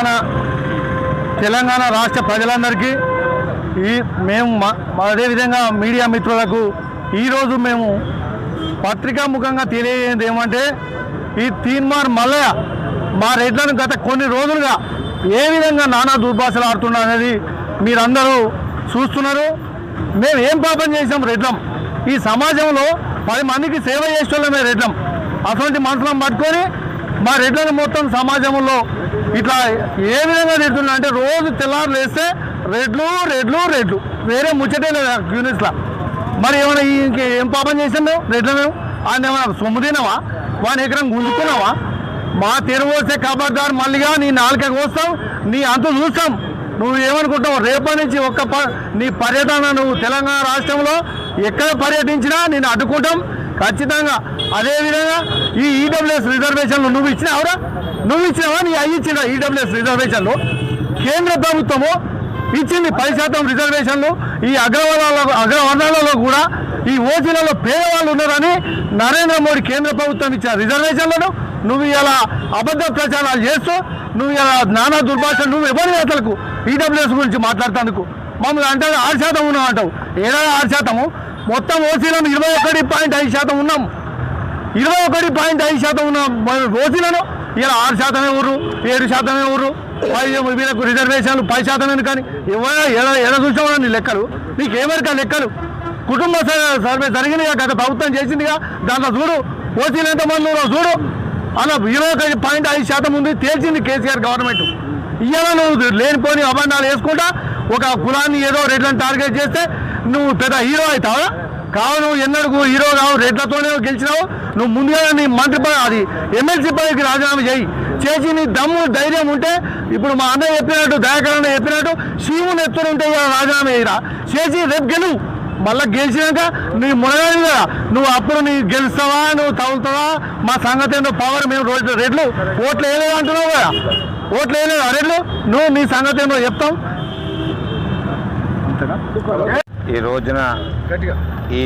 తెలంగాణ తెలంగాణ రాష్ట్ర ప్రజలందరికీ ఈ మేము మా అదేవిధంగా మీడియా మిత్రులకు ఈరోజు మేము పత్రికా ముఖంగా తెలియజేది ఏమంటే ఈ తీన్మార్ మల్లయ్య మా రెడ్లను గత కొన్ని రోజులుగా ఏ విధంగా నానా దుర్భాషలు ఆడుతున్నా అనేది మీరందరూ చూస్తున్నారు. మేము ఏం పాపం చేసాం రెడ్లం? ఈ సమాజంలో పది మందికి సేవ చేసేవాళ్ళమే రెడ్లం. అటువంటి మనుషులను పట్టుకొని మా రెడ్లను మొత్తం సమాజంలో ఇట్లా ఏ విధంగా తిడుతున్నా అంటే రోజు తెల్లారు లేస్తే రెడ్లు రెడ్లు రెడ్లు. వేరే ముచ్చటే లేదు యూనిట్స్లో. మరి ఏమైనా ఇంకే ఏం పాపం చేసిండు మేము రెడ్లు మేము? ఆయన ఏమైనా సొమ్ము తినవా? వాని ఎకరం గుంజుకున్నావా? మా తెరువు వస్తే కబడ్దారు మళ్ళీగా నీ నాలుక కోస్తాం నీ అంత చూస్తాం. నువ్వు ఏమనుకుంటావు? రేపటి నుంచి ఒక్క ప నీ పర్యటన నువ్వు తెలంగాణ రాష్ట్రంలో ఎక్కడ పర్యటించినా నేను అడ్డుకుంటాం. ఖచ్చితంగా అదేవిధంగా ఈ ఈడబ్ల్యూఎస్ రిజర్వేషన్లు నువ్వు ఇచ్చినావురా నువ్వు ఇచ్చినావా? నీ అయ్యి ఇచ్చిన ఈడబ్ల్యూఎస్ రిజర్వేషన్లు కేంద్ర ప్రభుత్వము ఇచ్చింది పది శాతం రిజర్వేషన్లు ఈ అగ్రవర్ణాలలో అగ్రవర్ణాలలో కూడా ఈ ఓసీలలో పేదవాళ్ళు ఉన్నారని నరేంద్ర మోడీ కేంద్ర ప్రభుత్వం ఇచ్చిన రిజర్వేషన్లను నువ్వు ఇలా అబద్ధ ప్రచారాలు చేస్తూ నువ్వు ఇలా నానా దుర్భాష నువ్వు ఎవరి నేతలకు ఈడబ్ల్యూఎస్ గురించి మాట్లాడతానుకు మమ్మల్ని అంటే ఆరు శాతం ఉన్నాం అంటావు. ఏదైనా ఆరు శాతము. మొత్తం ఓసీలను ఇరవై ఒకటి పాయింట్ ఐదు శాతం ఉన్నాం. ఇరవై ఒకటి పాయింట్ ఐదు శాతం ఉన్న మన ఓసీలను ఇలా ఆరు శాతమే ఊరు ఏడు శాతమే ఊరు వీళ్ళకు రిజర్వేషన్లు పది శాతమే కానీ ఎవరైనా ఎడ ఎడ చూసామో నీ లెక్కలు నీకు ఏమరికా లెక్కలు? కుటుంబ సర్వే జరిగిందిగా గత ప్రభుత్వం చేసిందిగా దాంట్లో చూడు ఓసీలు ఎంతమంది ఉన్నారో చూడు. అలా ఇరవై ఒకటి పాయింట్ ఐదు శాతం ఉంది తేల్చింది కేసీఆర్ గవర్నమెంట్. ఇవాళ నువ్వు లేనిపోని అబంధాలు వేసుకుంటా ఒక కులాన్ని ఏదో రెడ్లను టార్గెట్ చేస్తే నువ్వు పెద్ద హీరో అవుతావా? కావు నువ్వు ఎన్నడూ హీరో కావు రెడ్లతోనే గెలిచినావు. నువ్వు ముందుగా నీ మంత్రి పదవి అది ఎమ్మెల్సీ పదవికి రాజీనామా చేయి. చేసి నీ దమ్ము ధైర్యం ఉంటే ఇప్పుడు మా అన్నయ్య చెప్పినట్టు దయాకరణ చెప్పినట్టు శివుని ఎత్తున ఉంటే ఇవాళ రాజీనామా చేయరా. చేసి రేపు గెలువు మళ్ళీ గెలిచినాక నీ మునగాలి కదా. నువ్వు అప్పుడు నీ గెలుస్తావా నువ్వు తగులుతావా? మా సంగతి ఏంటో పవర్ మేము రోజు రెడ్లు. ఓట్లు వేయలేదు అంటున్నావు కదా. ఓట్లు వేయలేదు రేట్లు రెడ్లు? నువ్వు నీ సంగతి ఏంటో చెప్తాం ఈ రోజున ఈ